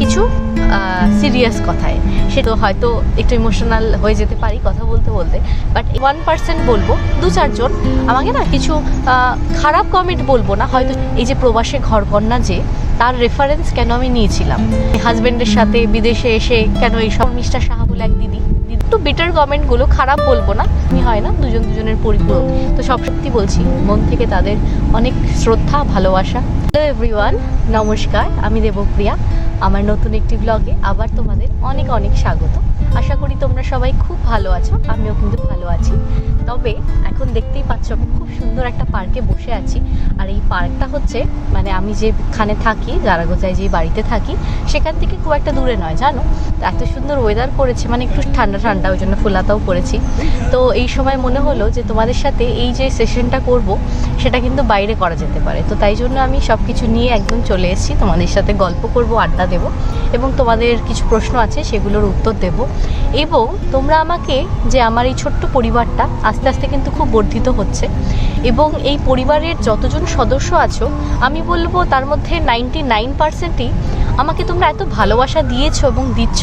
কিছু সিরিয়াস কথায় সে তো হয়তো একটু ইমোশনাল হয়ে যেতে পারি কথা বলতে বলতে বাট ওয়ান পার্সেন্ট বলব, দু চারজন, আমাকে না কিছু খারাপ কমেন্ট বলব না, হয়তো এই যে প্রবাসে ঘর ঘরকন্যা যে, তার রেফারেন্স কেন আমি নিয়েছিলাম? হাজব্যান্ডের সাথে বিদেশে এসে কেন এই সব মিস্টার সাহাবুল বলে এক দিদি একটু বেটার কমেন্টগুলো খারাপ বলব না। আমি হয় না, দুজন দুজনের পরিপূরক। তো সব সত্যি বলছি, মন থেকে তাদের অনেক শ্রদ্ধা, ভালোবাসা। হ্যালো এভরিওয়ান নমস্কার, আমি দেবপ্রিয়া। আমার নতুন একটি ব্লগে আবার তোমাদের অনেক অনেক স্বাগত। আশা করি তোমরা সবাই খুব ভালো আছো, আমিও কিন্তু ভালো আছি। তবে এখন দেখতেই পাচ্ছ আমি খুব সুন্দর একটা পার্কে বসে আছি। আর এই পার্কটা হচ্ছে মানে আমি যেখানে থাকি জারাগোজায় যে বাড়িতে থাকি, সেখান থেকে খুব একটা দূরে নয়, জানো? এত সুন্দর ওয়েদার করেছে মানে একটু ঠান্ডা ঠান্ডা, ওই জন্য ফুলাতাও করেছি। তো এই সময় মনে হলো যে তোমাদের সাথে এই যে সেশনটা করব, সেটা কিন্তু বাইরে করা যেতে পারে। তো তাই জন্য আমি সব কিছু নিয়ে একদম চলে এসেছি। তোমাদের সাথে গল্প করব, আড্ডা দেব এবং তোমাদের কিছু প্রশ্ন আছে, সেগুলোর উত্তর দেব। এবং তোমরা আমাকে যে আমার এই ছোট্ট পরিবারটা আস্তে আস্তে কিন্তু খুব বর্ধিত হচ্ছে এবং এই পরিবারের যতজন সদস্য আছো, আমি বলব তার মধ্যে নাইনটি নাইন পার্সেন্টই আমাকে তোমরা এত ভালোবাসা দিয়েছ এবং দিচ্ছ,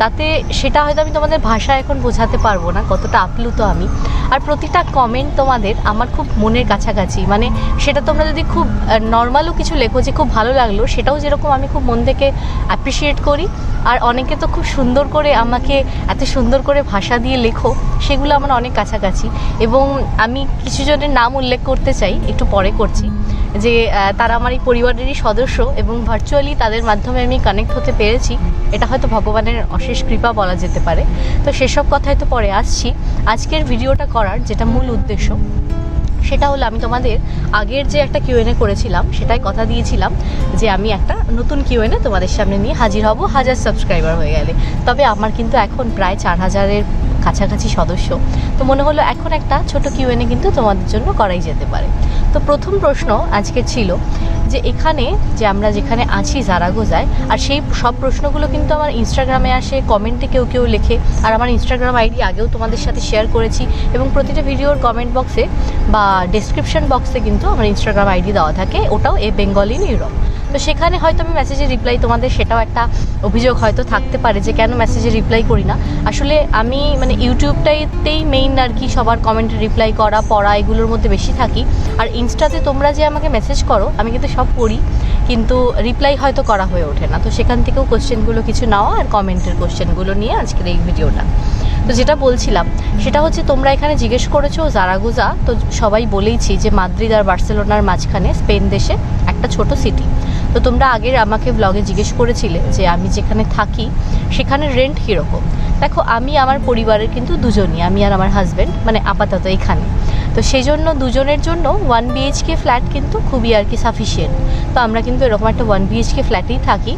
তাতে সেটা হয়তো আমি তোমাদের ভাষা এখন বোঝাতে পারব না, কতটা আপ্লুত আমি। আর প্রতিটা কমেন্ট তোমাদের আমার খুব মনের কাছাকাছি। মানে সেটা তোমরা যদি খুব নর্মালও কিছু লেখো যে খুব ভালো লাগল, সেটাও যেরকম আমি খুব মন থেকে অ্যাপ্রিসিয়েট করি। আর অনেকে তো খুব সুন্দর করে আমাকে এত সুন্দর করে ভাষা দিয়ে লেখো, সেগুলো আমার অনেক কাছাকাছি। এবং আমি কিছু জনের নাম উল্লেখ করতে চাই, একটু পরে করছি। যে তারা আমার এই পরিবারেরই সদস্য এবং ভার্চুয়ালি তাদের মাধ্যমে আমি কানেক্ট হতে পেরেছি, এটা হয়তো ভগবানের অশেষ কৃপা বলা যেতে পারে। তো সেসব কথাই তো পরে আসছি। আজকের ভিডিওটা করার যেটা মূল উদ্দেশ্য, সেটা হলো আমি তোমাদের আগের যে একটা কিউএনএ করেছিলাম, সেটাই কথা দিয়েছিলাম যে আমি একটা নতুন কিউএনএ তোমাদের সামনে নিয়ে হাজির হব, হাজার সাবস্ক্রাইবার হয়ে গেলে। তবে আমার কিন্তু এখন প্রায় চার হাজারের কাছাকাছি সদস্য। তো মনে হলো এখন একটা ছোট কিউএনএ কিন্তু তোমাদের জন্য করাই যেতে পারে। তো প্রথম প্রশ্ন আজকে ছিল যে এখানে যে আমরা যেখানে আছি জারাগোজায় আর সেই সব প্রশ্নগুলো কিন্তু আমার ইনস্টাগ্রামে আসে কমেন্টে কেউ কেউ লেখে, আর আমার ইনস্টাগ্রাম আইডি আগেও তোমাদের সাথে শেয়ার করেছি, এবং প্রতিটা ভিডিওর কমেন্ট বক্সে বা ডেসক্রিপশন বক্সে কিন্তু আমার ইনস্টাগ্রাম আইডি দেওয়া থাকে, ওটাও এ বেঙ্গল ইন ইউরোপ তো সেখানে হয়তো আমি মেসেজে রিপ্লাই তোমাদের সেটাও একটা অভিযোগ হয়তো থাকতে পারে যে কেন মেসেজে রিপ্লাই করি না। আসলে আমি মানে ইউটিউবটাইতেই মেইন আর কি সবার কমেন্টে রিপ্লাই করা, পড়া এগুলোর মধ্যে বেশি থাকি। আর ইনস্টাতে তোমরা যে আমাকে মেসেজ করো, আমি কিন্তু সব পড়ি কিন্তু রিপ্লাই হয়তো করা হয়ে ওঠে না। তো সেখান থেকেও কোশ্চেনগুলো কিছু নেওয়া আর কমেন্টের কোশ্চেনগুলো নিয়ে আজকের এই ভিডিওটা তো যেটা বলছিলাম, সেটা হচ্ছে তোমরা এখানে জিজ্ঞেস করেছ জারাগুজা, তো সবাই বলেইছি যে মাদ্রিদ আর বার্সেলোনার মাঝখানে স্পেন দেশে একটা ছোট সিটি তো তোমরা আগের আমাকে ব্লগে জিজ্ঞেস করেছিলে যে আমি যেখানে থাকি সেখানে রেন্ট কীরকম? দেখো, আমি আমার পরিবারের কিন্তু দুজনই, আমি আর আমার হাজব্যান্ড মানে আপাতত এখানে। তো সেই জন্য দুজনের জন্য ওয়ান বিএইচকে ফ্ল্যাট কিন্তু খুবই আর কি সাফিসিয়েন্ট তো আমরা কিন্তু এরকম একটা ওয়ান বিএইচকে ফ্ল্যাটেই থাকি।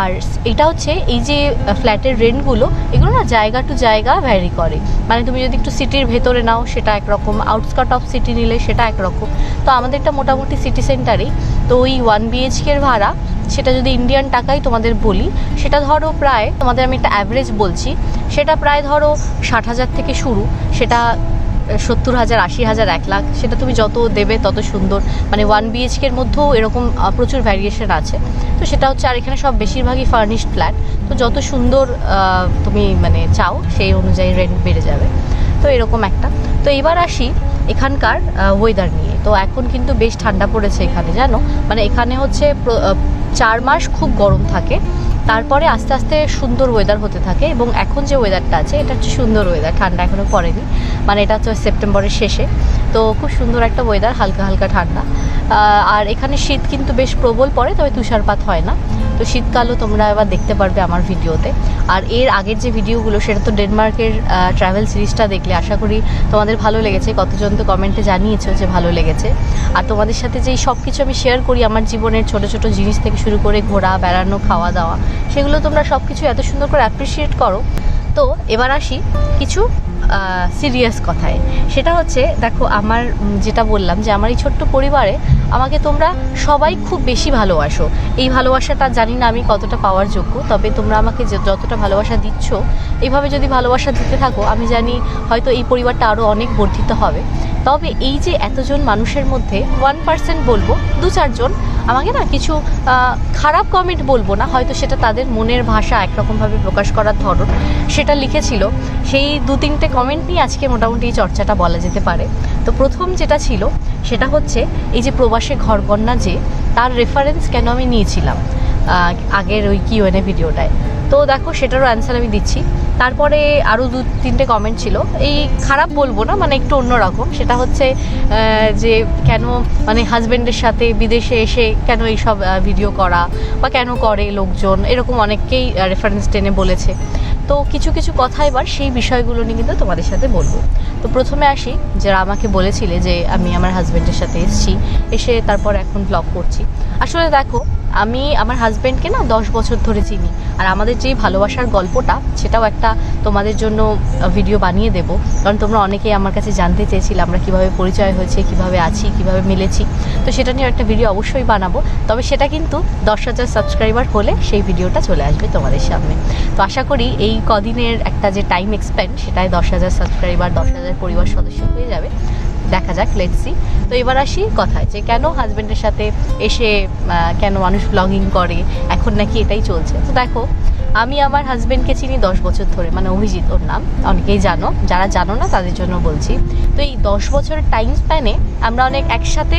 আর এটা হচ্ছে এই যে ফ্ল্যাটের রেন্টগুলো এগুলো না জায়গা টু জায়গা ভ্যারি করে। মানে তুমি যদি একটু সিটির ভেতরে নাও, সেটা একরকম। আউটস্কার্ট অফ সিটি নিলে সেটা একরকম। তো আমাদেরটা মোটামুটি সিটি সেন্টারেই তো ওই ওয়ান বিএইচকের ভাড়া, সেটা যদি ইন্ডিয়ান টাকায় তোমাদের বলি, সেটা ধরো প্রায়, তোমাদের আমি একটা অ্যাভারেজ বলছি, সেটা প্রায় ধরো ষাট হাজার থেকে শুরু। সেটা সত্তর হাজার, আশি হাজার, এক লাখ, সেটা তুমি যত দেবে তত সুন্দর। মানে ওয়ান বিএইচকের মধ্যেও এরকম প্রচুর ভ্যারিয়েশন আছে। তো সেটা হচ্ছে, আর এখানে সব বেশিরভাগই ফার্নিশড ফ্ল্যাট তো যত সুন্দর তুমি মানে চাও, সেই অনুযায়ী রেন্ট বেড়ে যাবে। তো এরকম একটা। তো এবার আসি এখানকার ওয়েদার নিয়ে। তো এখন কিন্তু বেশ ঠান্ডা পড়েছে এখানে, জানো? মানে এখানে হচ্ছে চার মাস খুব গরম থাকে। তারপরে আস্তে আস্তে সুন্দর ওয়েদার হতে থাকে এবং এখন যে ওয়েদারটা আছে, এটা হচ্ছে সুন্দর ওয়েদার ঠান্ডা এখনও পড়েনি। মানে এটা হচ্ছে সেপ্টেম্বরের শেষে। তো খুব সুন্দর একটা ওয়েদার হালকা হালকা ঠান্ডা। আর এখানে শীত কিন্তু বেশ প্রবল পড়ে, তবে তুষারপাত হয় না। তো শীতকালও তোমরা এবার দেখতে পারবে আমার ভিডিওতে। আর এর আগের যে ভিডিওগুলো, সেটা তো ডেনমার্কের ট্রাভেল সিরিজটা দেখলে। আশা করি তোমাদের ভালো লেগেছে। কতজন তো কমেন্টে জানিয়েছো যে ভালো লেগেছে। আর তোমাদের সাথে যেই সব কিছু আমি শেয়ার করি, আমার জীবনের ছোট ছোট জিনিস থেকে শুরু করে ঘোরা, বেড়ানো খাওয়া দাওয়া সেগুলো তোমরা সব কিছু এত সুন্দর করে অ্যাপ্রিসিয়েট করো। তো এবার আসি কিছু সিরিয়াস কথায়। সেটা হচ্ছে, দেখো আমার যেটা বললাম যে আমার এই ছোট্ট পরিবারে আমাকে তোমরা সবাই খুব বেশি ভালোবাসো। এই ভালোবাসাটা জানি না আমি কতটা পাওয়ার যোগ্য, তবে তোমরা আমাকে যতটা ভালোবাসা দিচ্ছ এইভাবে যদি ভালোবাসা দিতে থাকো, আমি জানি হয়তো এই পরিবারটা আরও অনেক বর্ধিত হবে। তবে এই যে এতজন মানুষের মধ্যে ওয়ান পার্সেন্ট বলব, দু চারজন, আমাকে না কিছু খারাপ কমেন্ট বলব না, হয়তো সেটা তাদের মনের ভাষা একরকমভাবে প্রকাশ করার ধরন, সেটা লিখেছিল। সেই দু তিনটে কমেন্ট নিয়ে আজকে মোটামুটি চর্চাটা বলা যেতে পারে। তো প্রথম যেটা ছিল, সেটা হচ্ছে এই যে প্রবাসে ঘরকন্যা যে, তার রেফারেন্স কেন আমি নিয়েছিলাম? আগের ওই কিউএনএ ভিডিওটায় তো দেখো, সেটারও অ্যান্সার আমি দিচ্ছি। তারপরে আরও দু তিনটে কমেন্ট ছিল। এই খারাপ বলব না মানে একটু অন্যরকম সেটা হচ্ছে যে কেন মানে হাজব্যান্ডের সাথে বিদেশে এসে কেন এইসব ভিডিও করা বা কেন করে লোকজন? এরকম অনেককেই রেফারেন্স টেনে বলেছে। তো কিছু কিছু কথা এবার সেই বিষয়গুলো নিয়ে কিন্তু তোমাদের সাথে বলব। তো প্রথমে আসি, যারা আমাকে বলেছিলে যে আমি আমার হাজব্যান্ডের সাথে এসেছি, এসে তারপর এখন ব্লগ করছি। আসলে দেখো আমি আমার হাজব্যান্ডকে না দশ বছর ধরে চিনি। আর আমাদের যে ভালোবাসার গল্পটা, সেটাও একটা তোমাদের জন্য ভিডিও বানিয়ে দেবো। কারণ তোমরা অনেকেই আমার কাছে জানতে চেয়েছিলে আমরা কীভাবে পরিচয় হয়েছে, কীভাবে আছি, কীভাবে মিলেছি। তো সেটা নিয়ে একটা ভিডিও অবশ্যই বানাবো। তবে সেটা কিন্তু দশ হাজার সাবস্ক্রাইবার হলে সেই ভিডিওটা চলে আসবে তোমাদের সামনে। তো আশা করি এই কদিনের একটা যে টাইম এক্সপেন্ড সেটাই দশ হাজার সাবস্ক্রাইবার দশ হাজার পরিবার সদস্য হয়ে যাবে। দেখা যাক লেটসি তো এবার আসি কথায়, যে কেন হাজব্যান্ডের সাথে এসে কেন মানুষ ব্লগিং করে? এখন নাকি এটাই চলছে। তো দেখো, আমি আমার হাজব্যান্ডকে চিনি দশ বছর ধরে মানে অভিজিৎ ওর নাম, অনেকেই জানো। যারা জানো না, তাদের জন্য বলছি। তো এই দশ বছরের টাইম স্প্যানে আমরা অনেক একসাথে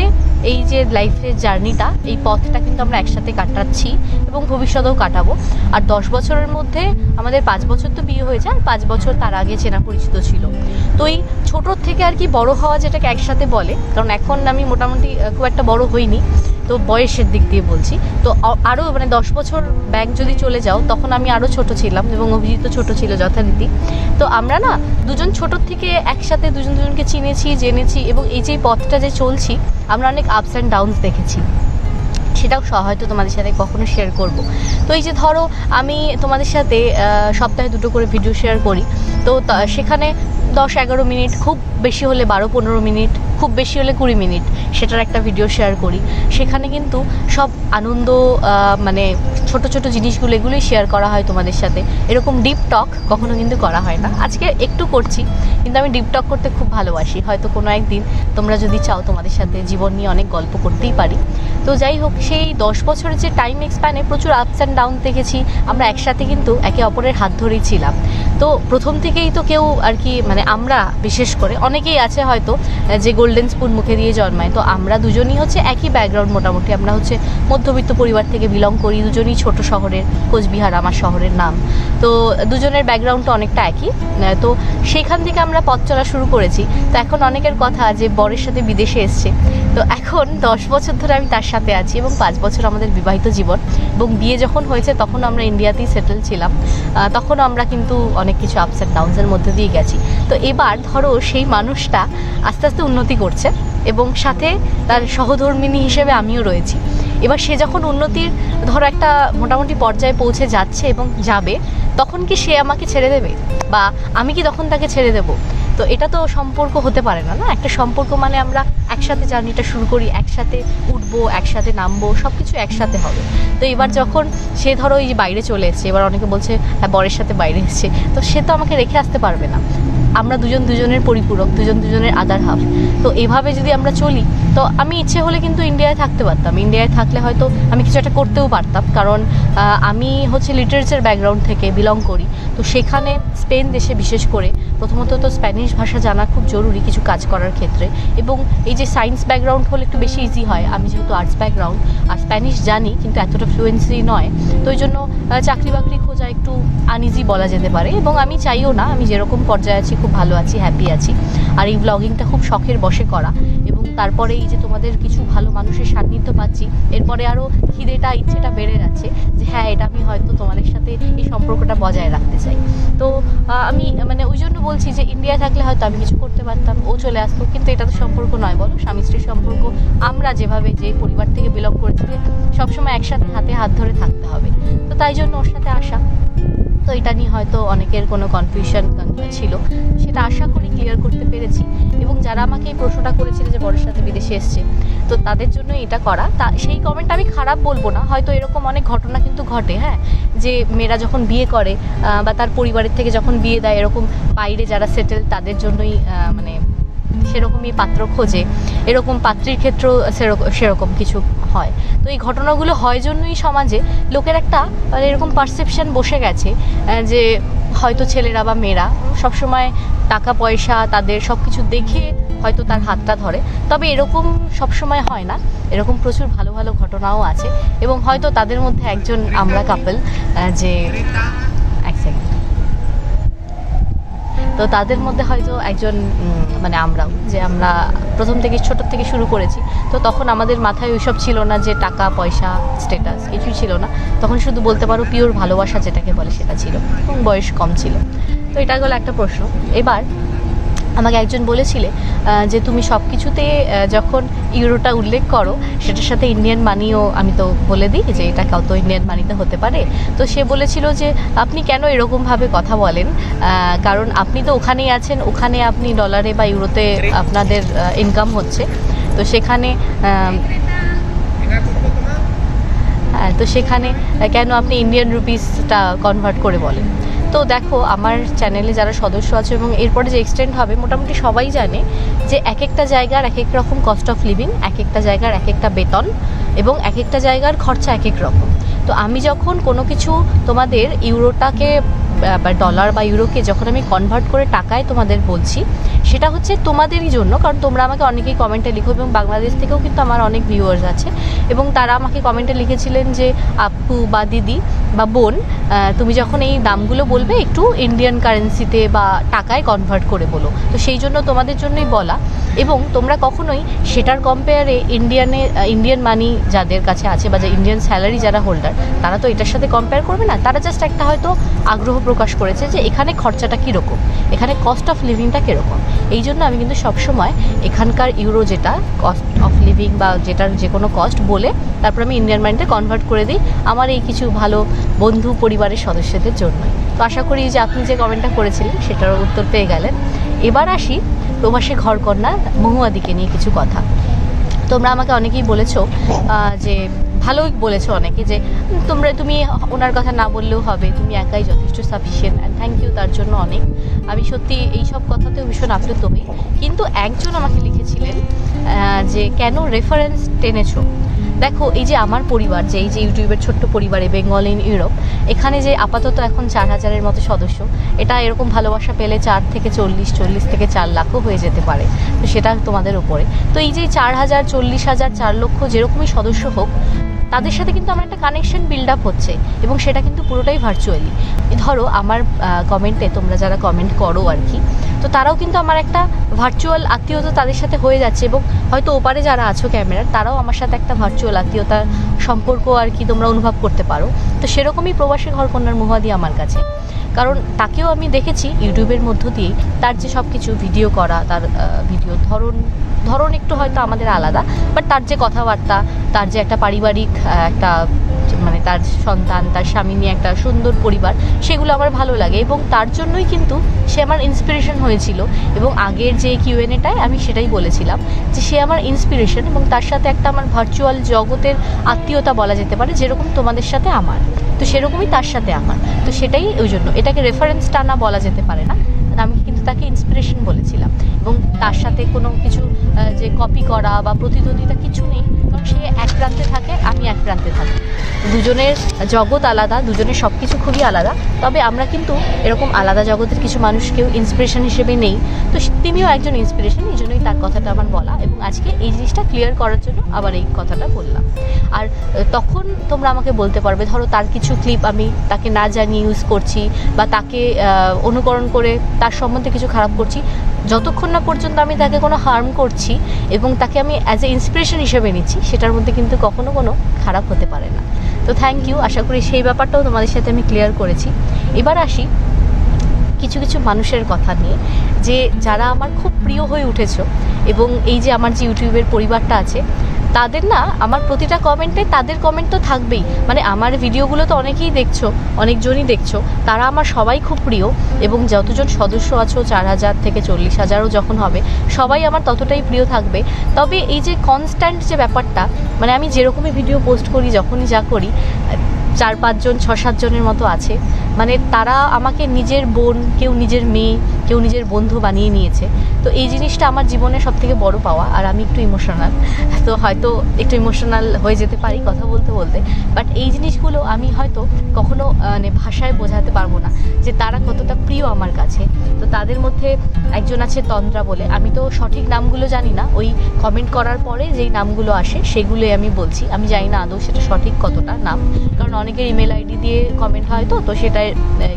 এই যে লাইফের জার্নিটা এই পথটা কিন্তু আমরা একসাথে কাটাচ্ছি এবং ভবিষ্যতেও কাটাবো। আর দশ বছরের মধ্যে আমাদের পাঁচ বছর তো বিয়ে হয়েছে, আর পাঁচ বছর তার আগে চেনা পরিচিত ছিল। তো এই ছোটোর থেকে আর কি বড় হওয়া যেটাকে একসাথে বলে, কারণ এখন আমি মোটামুটি খুব একটা বড় হইনি, তো বয়সের দিক দিয়ে বলছি। তো আরও মানে দশ বছর ব্যাক যদি চলে যাও, তখন আমি আরও ছোট ছিলাম এবং অভিজিৎ ছোট ছিল যথারীতি। তো আমরা না দুজন ছোটোর থেকে একসাথে দুজন দুজনকে চিনেছি, জেনেছি এবং এই যে পথটা যে চলছি, আমরা অনেক আপস অ্যান্ড ডাউনস দেখেছি। সেটাও হয়তো তোমাদের সাথে কখনো শেয়ার করব। তো এই যে ধরো, আমি তোমাদের সাথে সপ্তাহে দুটো করে ভিডিও শেয়ার করি। তা- সেখানে দশ, এগারো মিনিট, খুব বেশি হলে বারো, পনেরো মিনিট, খুব বেশি হলে কুড়ি মিনিট, সেটার একটা ভিডিও শেয়ার করি। সেখানে কিন্তু সব আনন্দ মানে ছোট ছোট জিনিসগুলো এগুলোই শেয়ার করা হয় তোমাদের সাথে। এরকম ডিপ টক কখনো কিন্তু করা হয় না। আজকে একটু করছি, কিন্তু আমি ডিপ টক করতে খুব ভালোবাসি। হয়তো কোনো একদিন তোমরা যদি চাও তোমাদের সাথে জীবন নিয়ে অনেক গল্প করতেই পারি। তো যাই হোক, সেই দশ বছরের যে টাইম এক্সপ্যানে প্রচুর আপস অ্যান্ড ডাউন দেখেছি। আমরা একসাথে কিন্তু একে অপরের হাত ধরেই ছিলাম। তো প্রথম থেকেই তো কেউ আর কি মানে আমরা বিশেষ করে, অনেকেই আছে হয়তো যে গোল্ডেন স্পুন মুখে দিয়ে জন্মায়। তো আমরা দুজনই হচ্ছে একই ব্যাকগ্রাউন্ড মোটামুটি। আমরা হচ্ছে মধ্যবিত্ত পরিবার থেকে বিলং করি, দুজনই ছোট শহরের, কোচবিহার আমার শহরের নাম। তো দুজনের ব্যাকগ্রাউন্ডটা অনেকটা একই। তো সেখান থেকে আমরা পথ চলা শুরু করেছি। তো এখন অনেকের কথা যে বরের সাথে বিদেশে এসছে। তো এখন দশ বছর ধরে আমি তার সাথে আছি এবং পাঁচ বছর আমাদের বিবাহিত জীবন। এবং বিয়ে যখন হয়েছে, তখন আমরা ইন্ডিয়াতেই সেটেল ছিলাম। তখন আমরা কিন্তু অনেক কিছু আপস অ্যান্ড ডাউনসের মধ্যে দিয়ে গেছি। তো এবার ধরো সেই মানুষটা আস্তে আস্তে উন্নতি করছে এবং সাথে তার সহধর্মিনী হিসেবে আমিও রয়েছি। এবার সে যখন উন্নতির ধরো একটা মোটামুটি পর্যায়ে পৌঁছে যাচ্ছে এবং যাবে, তখন কি সে আমাকে ছেড়ে দেবে? বা আমি কি তখন তাকে ছেড়ে দেবো? তো এটা তো সম্পর্ক হতে পারে না না? একটা সম্পর্ক মানে আমরা একসাথে জার্নিটা শুরু করি, একসাথে উঠবো, একসাথে নামবো সব কিছু একসাথে হবে। তো এবার যখন সে ধরো এই বাইরে চলে এসছে, এবার অনেকে বলছে হ্যাঁ বরের সাথে বাইরে এসছে। তো সে তো আমাকে রেখে আসতে পারবে না। আমরা দুজন দুজনের পরিপূরক, দুজন দুজনের আদার হাফ তো এভাবে যদি আমরা চলি, তো আমি ইচ্ছে হলে কিন্তু ইন্ডিয়ায় থাকতে পারতাম। ইন্ডিয়ায় থাকলে হয়তো আমি কিছু একটা করতেও পারতাম, কারণ আমি হচ্ছে লিটারেচার ব্যাকগ্রাউন্ড থেকে বিলং করি। তো সেখানে স্পেন দেশে বিশেষ করে প্রথমত তো স্প্যানিশ ভাষা জানা খুব জরুরি কিছু কাজ করার ক্ষেত্রে। এবং এই যে সায়েন্স ব্যাকগ্রাউন্ড হলে একটু বেশি ইজি হয়। আমি যেহেতু আর্টস ব্যাকগ্রাউন্ড আর স্প্যানিশ জানি, কিন্তু এতটা ফ্লুয়েন্সি নয়। তো ওই জন্য চাকরি বাকরি খোঁজা একটু আনইজি বলা যেতে পারে এবং আমি চাইও না, আমি যেরকম পর্যায়ে আছি, খুব ভালো আছি হ্যাপি আছি। আর এই ব্লগিংটা খুব শখের বসে করা। তারপরে এই যে তোমাদের কিছু ভালো মানুষের সান্নিধ্য পাচ্ছি, এরপরে আরও খিদেটা, ইচ্ছেটা বেড়ে যাচ্ছে যে হ্যাঁ এটা আমি হয়তো তোমাদের সাথে এই সম্পর্কটা বজায় রাখতে চাই। তো আমি মানে ওই জন্য বলছি যে ইন্ডিয়ায় থাকলে হয়তো আমি কিছু করতে পারতাম, ও চলে আসতো, কিন্তু এটা তো সম্পর্ক নয়, বলো। স্বামী স্ত্রীর সম্পর্ক, আমরা যেভাবে যে পরিবার থেকে বিলং করেছি, সবসময় একসাথে হাতে হাত ধরে থাকতে হবে। তো তাই জন্য ওর সাথে আসা। তো এটা নিয়ে হয়তো অনেকের কোনো কনফিউশন ছিল। সেটা আশা করি ক্লিয়ার করতে পেরেছি। এবং যারা আমাকে এই প্রশ্নটা করেছিল যে বড়ের সাথে বিদেশে এসছে, তো তাদের জন্য এটা করা। তা সেই কমেন্ট আমি খারাপ বলব না। হয়তো এরকম অনেক ঘটনা কিন্তু ঘটে হ্যাঁ? যে মেয়েরা যখন বিয়ে করে বা তার পরিবারের থেকে যখন বিয়ে দেয়, এরকম বাইরে যারা সেটেল তাদের জন্যই মানে সেরকমই পাত্র খোঁজে। এরকম পাত্রীর ক্ষেত্রেও সেরকম সেরকম কিছু হয়। তো এই ঘটনাগুলো হয় জন্যই সমাজে লোকের একটা মানে এরকম পারসেপশন বসে গেছে যে হয়তো ছেলেরা বা মেয়েরা সবসময় টাকা, পয়সা তাদের সব কিছু দেখে হয়তো তার হাতটা ধরে। তবে এরকম সবসময় হয় না। এরকম প্রচুর ভালো ভালো ঘটনাও আছে এবং হয়তো তাদের মধ্যে একজন আমরা কাপল যে এক সেকেন্ড তো তাদের মধ্যে হয়তো একজন মানে আমরাও, যে আমরা প্রথম থেকে ছোট থেকে শুরু করেছি, তো তখন আমাদের মাথায় ওইসব ছিল না যে টাকা, পয়সা স্ট্যাটাস কিছুই ছিল না। তখন শুধু বলতে পারো পিওর ভালোবাসা যেটাকে বলে সেটা ছিল, এবং বয়স কম ছিল। তো এটা গেলো একটা প্রশ্ন। এবার আমাকে একজন বলেছিলে যে তুমি সব কিছুতে যখন ইউরোটা উল্লেখ করো, সেটার সাথে ইন্ডিয়ান মানিও আমি তো বলে দিই যে এটা কত ইন্ডিয়ান মানিতে হতে পারে। তো সে বলেছিল যে, আপনি কেন এরকমভাবে কথা বলেন? কারণ আপনি তো ওখানেই আছেন, ওখানে আপনি ডলারে বা ইউরোতে আপনাদের ইনকাম হচ্ছে। তো সেখানে হ্যাঁ তো সেখানে কেন আপনি ইন্ডিয়ান রুপিসটা কনভার্ট করে বলেন? তো দেখো, আমার চ্যানেলে যারা সদস্য আছে এবং এরপরে যে এক্সটেন্ড হবে, মোটামুটি সবাই জানে যে এক একটা জায়গার এক এক রকম কস্ট অফ লিভিং এক একটা জায়গার এক একটা বেতন এবং এক একটা জায়গার খরচা এক এক রকম। তো আমি যখন কোনো কিছু তোমাদের ইউরোটাকে বা ডলার বা ইউরোকে যখন আমি কনভার্ট করে টাকায় তোমাদের বলছি, সেটা হচ্ছে তোমাদেরই জন্য, কারণ তোমরা আমাকে অনেকেই কমেন্টে লিখো এবং বাংলাদেশ থেকেও কিন্তু আমার অনেক ভিউয়ার্স আছে এবং তারা আমাকে কমেন্টে লিখেছিলেন যে, আপু বা দিদি বা বোন তুমি যখন এই দামগুলো বলবে একটু ইন্ডিয়ান কারেন্সিতে বা টাকায় কনভার্ট করে বলো। তো সেই জন্য তোমাদের জন্যই বলা। এবং তোমরা কখনোই সেটার কম্পেয়ারে ইন্ডিয়ানে ইন্ডিয়ান মানি যাদের কাছে আছে বা যে ইন্ডিয়ান স্যালারি যারা হোল্ডার তারা তো এটার সাথে কম্পেয়ার করবে না। তারা জাস্ট একটা হয়তো আগ্রহ প্রকাশ করেছে যে এখানে খরচাটা কীরকম, এখানে কস্ট অফ লিভিংটা কীরকম। এই জন্য আমি কিন্তু সবসময় এখানকার ইউরো যেটা কস্ট অফ লিভিং বা যেটার যে কোনো কস্ট বলে তারপর আমি ইন্ডিয়ান মানিতে কনভার্ট করে দিই আমার এই কিছু ভালো বন্ধু পরিবারের সদস্যদের জন্যই। তো আশা করি যে আপনি যে কমেন্টটা করেছিলেন সেটার উত্তর পেয়ে গেলেন। এবার আসি প্রবাসী ঘরকন্যা মহুয়াদিকে নিয়ে কিছু কথা। তোমরা আমাকে অনেকেই বলেছ যে ভালোই বলেছ অনেকে যে তোমরা, তুমি ওনার কথা না বললেও হবে, তুমি একাই যথেষ্ট সাফিসিয়েন্ট অ্যান্ড থ্যাংক ইউ তার জন্য অনেক। আমি সত্যি এই সব কথাতেও ভীষণ আপ্লুত হই। কিন্তু একজন আমাকে লিখেছিলেন যে, কেন রেফারেন্স টেনেছো? দেখো, এই যে আমার পরিবার, যে এই যে ইউটিউবের ছোট্ট পরিবারে বেঙ্গল ইন ইউরোপ এখানে যে আপাতত এখন চার হাজারের মতো সদস্য, এটা এরকম ভালোবাসা পেলে চার থেকে চল্লিশ চল্লিশ থেকে চার লাখও হয়ে যেতে পারে। তো সেটা তোমাদের ওপরে তো এই যে চার হাজার, চল্লিশ হাজার, চার লক্ষ যেরকমই সদস্য হোক তাদের সাথে কিন্তু আমার একটা কানেকশন বিল্ড আপ হচ্ছে এবং সেটা কিন্তু পুরোটাই ভার্চুয়ালি ধরো, আমার কমেন্টে তোমরা যারা কমেন্ট করো আর কি তো তারাও কিন্তু আমার একটা ভার্চুয়াল আত্মীয়তা তাদের সাথে হয়ে যাচ্ছে এবং হয়তো ওপারে যারা আছো ক্যামেরার তারাও আমার সাথে একটা ভার্চুয়াল আত্মীয়তার সম্পর্ক আর কি তোমরা অনুভব করতে পারো। তো সেরকমই প্রবাসী ঘরকন্যার মুহাদি আমার কাছে। কারণ তাকেও আমি দেখেছি ইউটিউবের মধ্য দিয়েই। তার যে সব কিছু ভিডিও করা, তার ভিডিও ধরন ধরন একটু হয়তো আমাদের আলাদা বাট তার যে কথাবার্তা, তার যে একটা পারিবারিক একটা মানে তার সন্তান, তার স্বামী নিয়ে একটা সুন্দর পরিবার, সেগুলো আমার ভালো লাগে এবং তার জন্যই কিন্তু সে আমার ইন্সপিরেশন হয়েছিল এবং আগের যে কিউএনএটায় আমি সেটাই বলেছিলাম যে সে আমার ইন্সপিরেশন এবং তার সাথে একটা আমার ভার্চুয়াল জগতের আত্মীয়তা বলা যেতে পারে যেরকম তোমাদের সাথে আমার। তো সেরকমই তার সাথে আমার। তো সেটাই ওই জন্য। এটাকে রেফারেন্স টানা বলা যেতে পারে না। আমি কিন্তু তাকে ইন্সপিরেশন বলেছিলাম। এবং তার সাথে কোনো কিছু যে কপি করা বা প্রতিদ্বন্দ্বিতা কিছু নেই, কারণ সে এক প্রান্তে থাকে আমি এক প্রান্তে থাকি। দুজনের জগৎ আলাদা, দুজনের সব কিছু খুবই আলাদা। তবে আমরা কিন্তু এরকম আলাদা জগতের কিছু মানুষকেও ইন্সপিরেশন হিসেবে নেই। তো তিনিও একজন ইন্সপিরেশন এই জন্যই তার কথাটা আমার বলা এবং আজকে এই জিনিসটা ক্লিয়ার করার জন্য আবার এই কথাটা বললাম। আর তখন তোমরা আমাকে বলতে পারবে, ধরো তার কিছু ক্লিপ আমি তাকে না জানিয়ে ইউজ করছি বা তাকে অনুকরণ করে তার সম্বন্ধে কিছু খারাপ করছি, যতক্ষণ না পর্যন্ত আমি তাকে কোনো হার্ম করছি এবং তাকে আমি অ্যাজ এ ইন্সপিরেশন হিসেবে নিচ্ছি, সেটার মধ্যে কিন্তু কখনো কোনো খারাপ হতে পারে না। তো থ্যাংক ইউ আশা করি সেই ব্যাপারটাও তোমাদের সাথে আমি ক্লিয়ার করেছি। এবার আসি কিছু কিছু মানুষের কথা নিয়ে। যে যারা আমার খুব প্রিয় হয়ে উঠেছ এবং এই যে আমার যে ইউটিউবের পরিবারটা আছে তাদের না, আমার প্রতিটা কমেন্টে তাদের কমেন্ট তো থাকবেই। মানে আমার ভিডিওগুলো তো অনেকেই দেখছ, অনেকজনই দেখছ। তারা আমার সবাই খুব প্রিয় এবং যতজন সদস্য আছো, চার হাজার থেকে চল্লিশ হাজারও যখন হবে, সবাই আমার ততটাই প্রিয় থাকবে। তবে এই যে কনস্ট্যান্ট যে ব্যাপারটা মানে আমি যেরকমই ভিডিও পোস্ট করি, যখনই যা করি, চার পাঁচজন, ছ সাতজনের মতো আছে মানে তারা আমাকে নিজের বোন, কেউ নিজের মেয়ে কেউ নিজের বন্ধু বানিয়ে নিয়েছে। তো এই জিনিসটা আমার জীবনে সব থেকে বড় পাওয়া, আর আমি একটু ইমোশনাল তো হয়তো একটু ইমোশনাল হয়ে যেতে পারি কথা বলতে বলতে। বাট এই জিনিসগুলো আমি হয়তো কখনো মানে ভাষায় বোঝাতে পারব না যে তারা কতটা প্রিয় আমার কাছে। তো তাদের মধ্যে একজন আছে তন্দ্রা বলে। আমি তো সঠিক নামগুলো জানি না। ওই কমেন্ট করার পরে যেই নামগুলো আসে, সেগুলোই আমি বলছি। আমি জানি না আদৌ সেটা সঠিক কতটা নাম। কারণ অনেকের ইমেল আইডি দিয়ে কমেন্ট হয় তো তো সেটাই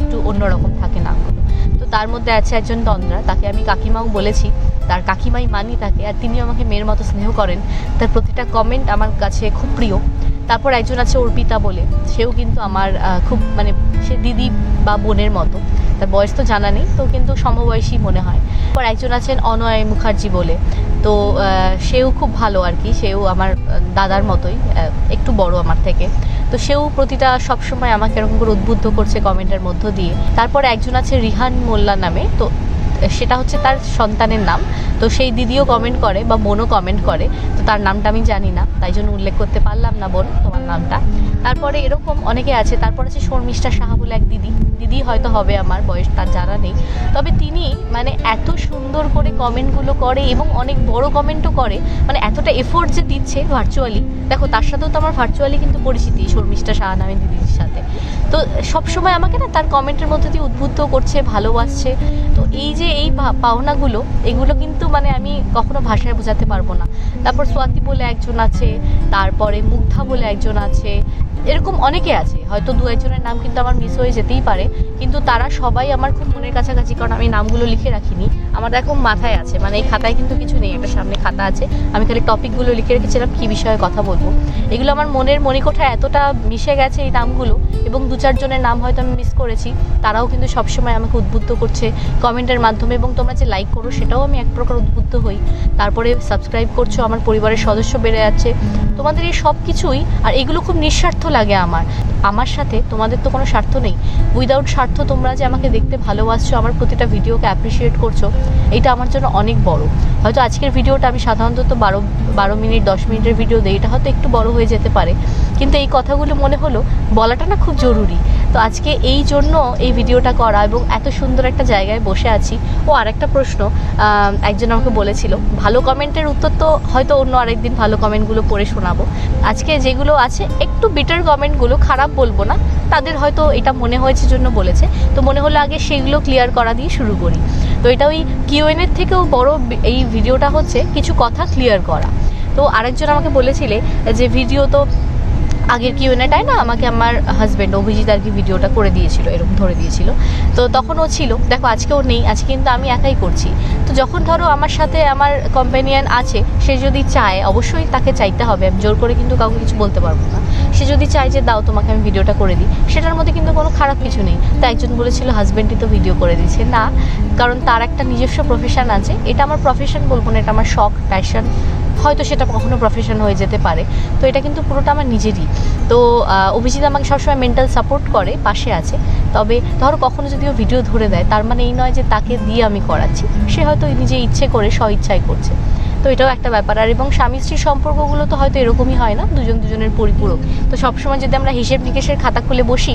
একটু অন্যরকম থাকে নামগুলো। তার মধ্যে আছে একজন তন্দ্রা তাকে আমি কাকিমাও বলেছি। তার কাকিমাই মানি তাকে আর তিনিও আমাকে মেয়ের মতো স্নেহ করেন। তার প্রতিটা কমেন্ট আমার কাছে খুব প্রিয়। তারপর একজন আছে অর্পিতা বলে, সেও কিন্তু আমার খুব মানে সে দিদি বা বোনের মতো। তার বয়স তো জানা নেই, তো কিন্তু সমবয়সী মনে হয়। তারপর একজন আছেন অনয় মুখার্জি বলে, তো সেও খুব ভালো আর কি, সেও আমার দাদার মতোই একটু বড় আমার থেকে। তো সেও প্রতিটা সবসময় আমাকে এরকম করে উদ্বুদ্ধ করছে কমেন্টের মধ্য দিয়ে। তারপর একজন আছে রিহান মোল্লা নামে, তো সেটা হচ্ছে তার সন্তানের নাম। তো সেই দিদিও কমেন্ট করে বা মনও কমেন্ট করে। তার নামটা আমি জানি না, তাই জন্য উল্লেখ করতে পারলাম না বোন তোমার নামটা। তারপরে এরকম অনেকে আছে, তারপর আছে শর্মিষ্ঠা সাহা বলে এক দিদি। দিদি হয়তো হবে আমার, বয়স তার জানা নেই। তবে তিনি মানে এত সুন্দর করে কমেন্টগুলো করে এবং অনেক বড় কমেন্টও করে মানে এতটা এফোর্ট যে দিচ্ছে ভার্চুয়ালি দেখো, তার সাথেও তো আমার ভার্চুয়ালি কিন্তু পরিচিতি, শর্মিষ্ঠা সাহা নামে দিদির সাথে। তো সবসময় আমাকে না তার কমেন্টের মধ্যে দিয়ে উদ্বুদ্ধ করছে, ভালোবাসছে। তো এই যে এই পাওনাগুলো, এগুলো কিন্তু মানে আমি কখনো ভাষায় বোঝাতে পারব না। তারপর সোয়াতি বলে একজন আছে তারপরে মুগ্ধা বলে একজন আছে এরকম অনেকে আছে, হয়তো দু একজনের নাম কিন্তু আমার মিস হয়ে যেতেই পারে, কিন্তু তারা সবাই আমার খুব মনের কাছাকাছি, কারণ আমি নামগুলো লিখে রাখিনি। আমার এখন মাথায় আছে মানে এই খাতায় কিন্তু কিছু নেই একটা সামনে খাতা আছে। আমি খালি টপিকগুলো লিখে রেখেছিলাম, কী বিষয়ে কথা বলব। এগুলো আমার মনের মণিকোঠায় এতটা মিশে গেছে এই নামগুলো, এবং দু চারজনের নাম হয়তো আমি মিস করেছি, তারাও কিন্তু সবসময় আমাকে উদ্বুদ্ধ করছে কমেন্টের মাধ্যমে, এবং তোমরা যে লাইক করো, সেটাও আমি এক প্রকার উদ্বুদ্ধ হই। তারপরে সাবস্ক্রাইব করছ, আমার পরিবারের সদস্য বেড়ে যাচ্ছে তোমাদের এই সব কিছুই, আর এগুলো খুব নিঃস্বার্থ লাগে আমার। আমার সাথে তোমাদের তো কোনো স্বার্থ নেই। উইদাউট স্বার্থ তোমরা যে আমাকে দেখতে ভালোবাসছো, আমার প্রতিটা ভিডিওকে অ্যাপ্রিসিয়েট করছ, এটা আমার জন্য অনেক বড়। হয়তো আজকের ভিডিওটা আমি সাধারণত বারো বারো মিনিট, দশ মিনিটের ভিডিও দিই, এটা হয়তো একটু বড় হয়ে যেতে পারে। কিন্তু এই কথাগুলো মনে হলো, বলাটা না খুব জরুরি। তো আজকে এই জন্য এই ভিডিওটা করা এবং এত সুন্দর একটা জায়গায় বসে আছি। ও আরেকটা প্রশ্ন একজন আমাকে বলেছিল, ভালো কমেন্টের উত্তর তো হয়তো অন্য আরেকদিন ভালো কমেন্টগুলো পড়ে শোনাবো। আজকে যেগুলো আছে, একটু বিটার কমেন্টগুলো খারাপ বলব না, তাদের হয়তো এটা মনে হয়েছে জন্য বলেছে। তো মনে হলো আগে সেগুলো ক্লিয়ার করা দিয়ে শুরু করি। তো এটা ওই কিউএনের থেকেও বড় এই ভিডিওটা হচ্ছে, কিছু কথা ক্লিয়ার করা। তো আরেকজন আমাকে বলেছিলে যে, ভিডিও তো আগের কিউএনএটাই না আমাকে আমার হাজব্যান্ড অভিজিৎ আর কি ভিডিওটা করে দিয়েছিল, এরকম ধরে দিয়েছিল। তো তখন ও ছিল। দেখো, আজকে ও নেই, আজকে কিন্তু আমি একাই করছি। তো যখন ধরো আমার সাথে আমার কম্প্যানিয়ান আছে, সে যদি চায়, অবশ্যই তাকে চাইতে হবে। আমি জোর করে কিন্তু কাউকে কিছু বলতে পারব না। সে যদি চায় যে, দাও, তোমাকে আমি ভিডিওটা করে দিই। সেটার মধ্যে কিন্তু কোনো খারাপ কিছু নেই। তো একজন বলেছিল হাজব্যান্ডই তো ভিডিও করে দিয়েছে। না, কারণ তার একটা নিজস্ব প্রফেশন আছে। এটা আমার প্রফেশন বলব না, এটা আমার শখ প্যাশন হয়তো সেটা কখনো প্রফেশন হয়ে যেতে পারে। তো এটা কিন্তু পুরোটা আমার নিজেরই। তো অভিজিৎ আমাকে সবসময় মেন্টাল সাপোর্ট করে, পাশে আছে। তবে ধরো কখনো যদি ও ভিডিও ধরে দেয়, তার মানে এই নয় যে তাকে দিয়ে আমি করাচ্ছি। সে হয়তো নিজে ইচ্ছে করে স্ব ইচ্ছাই করছে। তো এটাও একটা ব্যাপার। আর এবং স্বামী স্ত্রীর সম্পর্কগুলো তো হয়তো এরকমই হয় না, দুজন দুজনের পরিপূরক। তো সবসময় যদি আমরা হিসেব নিকেশের খাতা খুলে বসি,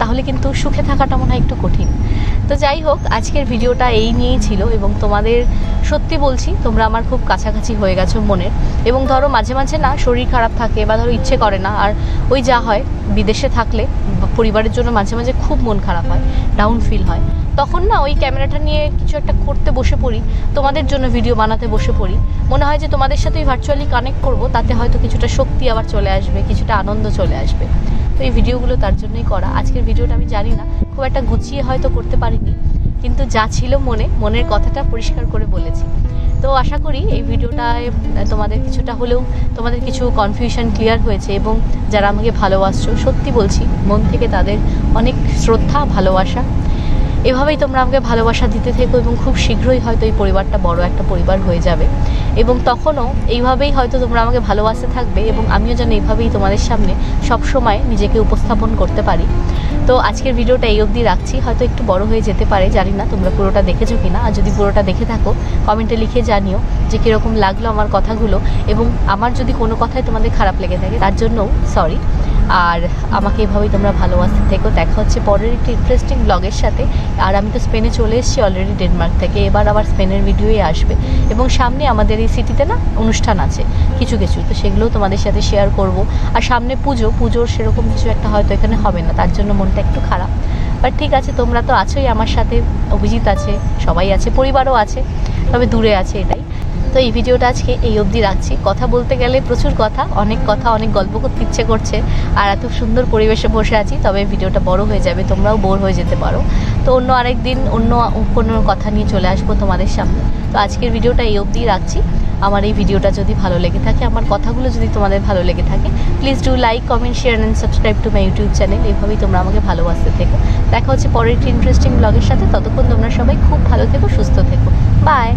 তাহলে কিন্তু সুখে থাকাটা মনে হয় একটু কঠিন। তো যাই হোক, আজকের ভিডিওটা এই নিয়েই ছিল এবং তোমাদের সত্যি বলছি, তোমরা আমার খুব কাছাকাছি হয়ে গেছো মনের। এবং ধরো মাঝে মাঝে না শরীর খারাপ থাকে বা ধরো ইচ্ছে করে না, আর ওই যা হয়, বিদেশে থাকলে পরিবারের জন্য মাঝে মাঝে খুব মন খারাপ হয় ডাউন ফিল হয়। তখন না ওই ক্যামেরাটা নিয়ে কিছু একটা করতে বসে পড়ি, তোমাদের জন্য ভিডিও বানাতে বসে পড়ি। মনে হয় যে তোমাদের সাথে ভার্চুয়ালি কানেক্ট করব, তাতে হয়তো কিছুটা শক্তি আবার চলে আসবে, কিছুটা আনন্দ চলে আসবে। তো এই ভিডিওগুলো তার জন্যই করা। আজকের ভিডিওটা আমি জানি না, খুব একটা গুছিয়ে হয়তো করতে পারিনি, কিন্তু যা ছিল মনে, মনের কথাটা পরিষ্কার করে বলেছি। তো আশা করি এই ভিডিওটায় তোমাদের কিছুটা হলেও তোমাদের কিছু কনফিউশন ক্লিয়ার হয়েছে এবং যারা আমাকে ভালোবাসছো, সত্যি বলছি, মন থেকে তাদের অনেক শ্রদ্ধা, ভালোবাসা। এভাবেই তোমরা আমাকে ভালোবাসা দিতে থেকো এবং খুব শীঘ্রই হয়তো এই পরিবারটা বড় একটা পরিবার হয়ে যাবে। এবং তখনও এইভাবেই হয়তো তোমরা আমাকে ভালোবাসতে থাকবে এবং আমিও যেন এইভাবেই তোমাদের সামনে সব সময় নিজেকে উপস্থাপন করতে পারি। তো আজকের ভিডিওটা এই অবধি রাখছি। হয়তো একটু বড় হয়ে যেতে পারে, জানি না তোমরা পুরোটা দেখেছ কি না আর যদি পুরোটা দেখে থাকো, কমেন্টে লিখে জানিও যে কীরকম লাগল আমার কথাগুলো। এবং আমার যদি কোনো কথাই তোমাদের খারাপ লেগে থাকে, তার জন্যও সরি আর আমাকে এভাবেই তোমরা ভালোবাসতে থেকো। দেখা হচ্ছে পরের একটি ইন্টারেস্টিং ব্লগের সাথে। আর আমি তো স্পেনে চলে এসেছি অলরেডি ডেনমার্ক থেকে। এবার আবার স্পেনের ভিডিওই আসবে। এবং সামনে আমাদের এই সিটিতে না অনুষ্ঠান আছে, কিছু কিছু। তো সেগুলোও তোমাদের সাথে শেয়ার করব। আর সামনে পুজো, পুজোর সেরকম কিছু একটা হয়তো এখানে হবে না, তার জন্য মনটা একটু খারাপ। বাট ঠিক আছে, তোমরা তো আছোই আমার সাথে। অভিজিৎ আছে, সবাই আছে, পরিবারও আছে। তবে দূরে আছে এটাই। তো এই ভিডিওটা আজকে এই অবধি রাখছি। কথা বলতে গেলে প্রচুর কথা, অনেক কথা, অনেক গল্প করতে ইচ্ছে করছে আর এত সুন্দর পরিবেশে বসে আছি, তবে ভিডিওটা বড় হয়ে যাবে, তোমরাও বোর হয়ে যেতে পারো। তো অন্য আরেক দিন, অন্য কোনো কথা নিয়ে চলে আসব তোমাদের সামনে। তো আজকের ভিডিওটা এই অবধি রাখছি। আমার এই ভিডিওটা যদি ভালো লেগে থাকে, আমার কথাগুলো যদি তোমাদের ভালো লেগে থাকে please do like comment share and subscribe to my YouTube channel এভাবেই তোমরা আমাকে ভালোবাসতে থেকো। দেখা হচ্ছে পরের একটি ইন্টারেস্টিং ব্লগের সাথে। ততক্ষণ তোমরা সবাই খুব ভালো থেকো, সুস্থ থেকো। বাই